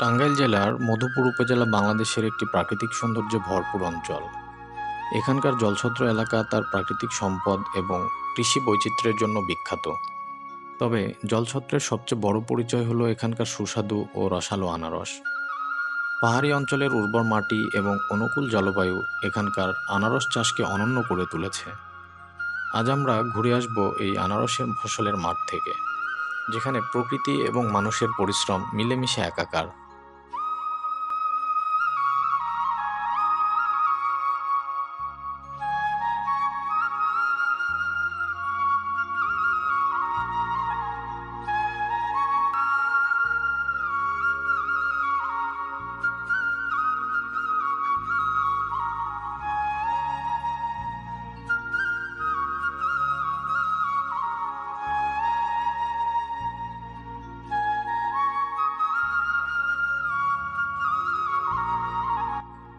টাঙ্গাইল জেলার মধুপুর উপজেলা বাংলাদেশের একটি প্রাকৃতিক সৌন্দর্যে ভরপুর অঞ্চল। এখানকার জলছত্র এলাকা তার প্রাকৃতিক সম্পদ এবং কৃষি বৈচিত্র্যের জন্য বিখ্যাত। তবে জলছত্রের সবচেয়ে বড় পরিচয় হলো এখানকার সুস্বাদু ও রসালো আনারস। পাহাড়ি অঞ্চলের উর্বর মাটি এবং অনুকূল জলবায়ু এখানকার আনারস চাষকে অনন্য করে তুলেছে। আজ আমরা ঘুরে আসব এই আনারসের ফসলের মাঠ থেকে, যেখানে প্রকৃতি এবং মানুষের পরিশ্রম মিলেমিশে একাকার।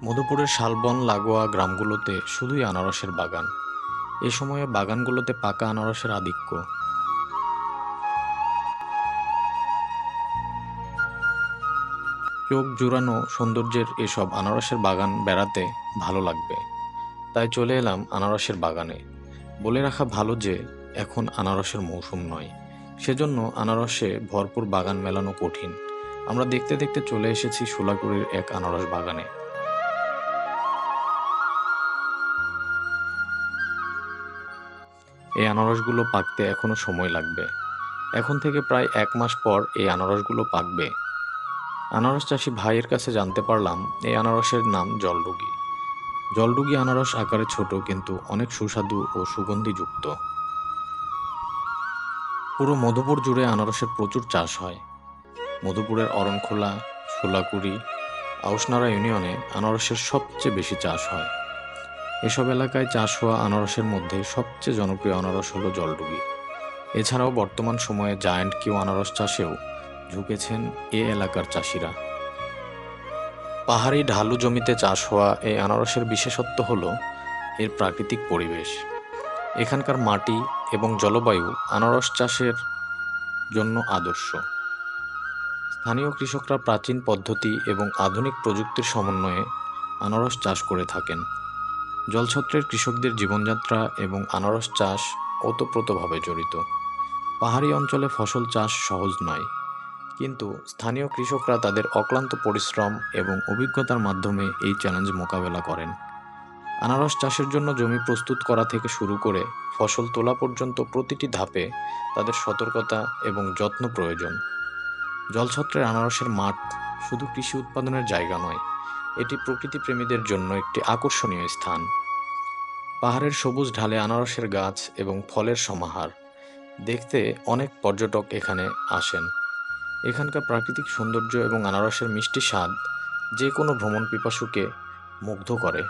মধুপুরের শালবন, লাগোয়া গ্রামগুলোতে শুধুই আনারসের বাগান। এ সময়ে বাগানগুলোতে পাকা আনারসের আধিক্য। চোখ জুড়ানো সৌন্দর্যের এসব আনারসের বাগান বেড়াতে ভালো লাগবে। তাই চলে এলাম আনারসের বাগানে। বলে রাখা ভালো যে, এখন আনারসের মৌসুম নয়। সেজন্য আনারসে ভরপুর বাগান মেলানো কঠিন। আমরা দেখতে দেখতে চলে এসেছি সোলাকুড়ির এক আনারস বাগানে। এই আনারসগুলো পাকতে এখনও সময় লাগবে। এখন থেকে প্রায় এক মাস পর এই আনারসগুলো পাকবে। আনারস চাষি ভাইয়ের কাছে জানতে পারলাম, এই আনারসের নাম জলডুগি জলডুগি আনারস আকারে ছোট কিন্তু অনেক সুস্বাদু ও সুগন্ধিযুক্ত। পুরো মধুপুর জুড়ে আনারসের প্রচুর চাষ হয়। মধুপুরের অরণখোলা, সোলাকুড়ি, আউসনারা ইউনিয়নে আনারসের সবচেয়ে বেশি চাষ হয়। এসব এলাকায় চাষ হওয়া আনারসের মধ্যে সবচেয়ে জনপ্রিয় আনারস হলো জলডুবি। এছাড়াও বর্তমান সময়ে জায়ান্ট কিউ আনারস চাষেও ঝুঁকেছেন এ এলাকার চাষিরা। পাহাড়ি ঢালু জমিতে চাষ হওয়া এই আনারসের বিশেষত্ব হল এর প্রাকৃতিক পরিবেশ। এখানকার মাটি এবং জলবায়ু আনারস চাষের জন্য আদর্শ। স্থানীয় কৃষকরা প্রাচীন পদ্ধতি এবং আধুনিক প্রযুক্তির সমন্বয়ে আনারস চাষ করে থাকেন। জলছত্রের কৃষকদের জীবনযাত্রা এবং আনারস চাষ ওতপ্রোতভাবে জড়িত। পাহাড়ি অঞ্চলে ফসল চাষ সহজ নয়, কিন্তু স্থানীয় কৃষকরা তাদের অক্লান্ত পরিশ্রম এবং অভিজ্ঞতার মাধ্যমে এই চ্যালেঞ্জ মোকাবেলা করেন। আনারস চাষের জন্য জমি প্রস্তুত করা থেকে শুরু করে ফসল তোলা পর্যন্ত প্রতিটি ধাপে তাদের সতর্কতা এবং যত্ন প্রয়োজন। জলছত্রের আনারসের মাঠ শুধু কৃষি উৎপাদনের জায়গা নয় এটি প্রকৃতিপ্রেমীদের জন্য একটি আকর্ষণীয় স্থান। পাহাড়ের সবুজ ঢালে আনারসের গাছ এবং ফলের সমাহার। দেখতে অনেক পর্যটক এখানে আসেন। এখানকার প্রাকৃতিক সৌন্দর্য এবং আনারসের মিষ্টি স্বাদ যে কোনো ভ্রমণ পিপাসুকে মুগ্ধ করে।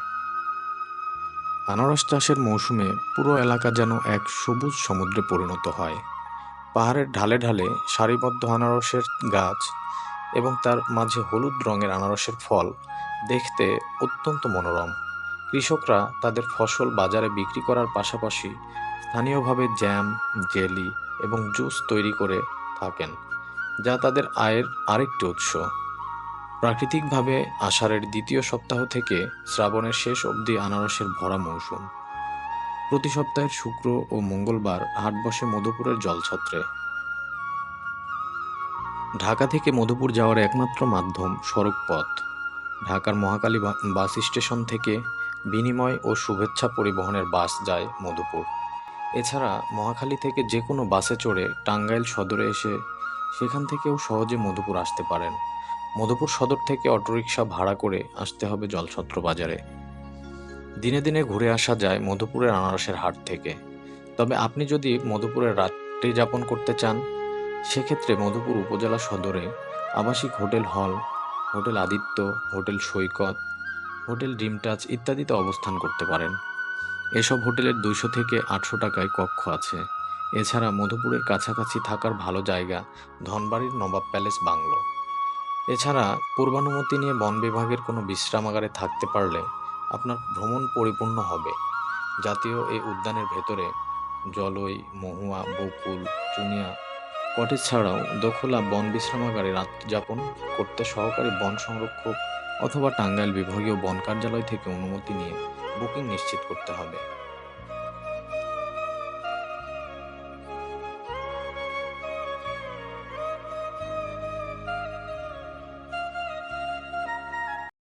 আনারস চাষের মৌসুমে পুরো এলাকা যেন এক সবুজ সমুদ্রে পরিণত হয়। পাহাড়ের ঢালে ঢালে সারিবদ্ধ আনারসের গাছ এবং তার মাঝে হলুদ রঙের আনারসের ফল দেখতে অত্যন্ত মনোরম। কৃষকরা তাদের ফসল বাজারে বিক্রি করার পাশাপাশি স্থানীয়ভাবে জ্যাম, জেলি এবং জুস তৈরি করে থাকেন, যা তাদের আয়ের আরেকটি উৎস। প্রাকৃতিকভাবে আষাঢ়ের দ্বিতীয় সপ্তাহ থেকে শ্রাবণের শেষ অবধি আনারসের ভরা মৌসুম। প্রতি সপ্তাহের শুক্র ও মঙ্গলবার হাট বসে মধুপুরের জলছত্রে। ঢাকা থেকে মধুপুর যাওয়ার একমাত্র মাধ্যম সড়ক পথ ঢাকার মহাকালী বাস স্টেশন থেকে বিনিময় ও শুভেচ্ছা পরিবহনের বাস যায় মধুপুর। এছাড়া মহাখালী থেকে যে কোনো বাসে চড়ে টাঙ্গাইল সদরে এসে সেখান থেকেও সহজে মধুপুর আসতে পারেন। মধুপুর সদর থেকে অটোরিকশা ভাড়া করে আসতে হবে জলছত্র বাজারে। দিনে দিনে ঘুরে আসা যায় মধুপুরের আনারসের হাট থেকে। তবে আপনি যদি মধুপুরের রাত্রি যাপন করতে চান, সেক্ষেত্রে মধুপুর উপজেলা সদরে আবাসিক হোটেল হল hotel Aditya, hotel Saikat, hotel dream touch ইত্যাদিতে অবস্থান করতে পারেন। এসব হোটেলের দুইশো থেকে আটশো টাকায় কক্ষ আছে। এছাড়া মধুপুরের কাছাকাছি থাকার ভালো জায়গা ধনবাড়ির নবাব প্যালেস বাংলো। এছাড়া পূর্বানুমতি নিয়ে বন বিভাগের কোনো বিশ্রামাগারে থাকতে পারলে আপনার ভ্রমণ পরিপূর্ণ হবে। জাতীয় এই উদ্যানের ভেতরে জলই, মহুয়া, বকুল, চুনিয়া কটেজ ছাড়াও দোখলা বন বিশ্রামাগারে রাত্রিযাপন করতে সহকারী বন সংরক্ষক অথবা টাঙ্গাইল বিভাগীয় বন কার্যালয় থেকে অনুমতি নিয়ে বুকিং নিশ্চিত করতে হবে।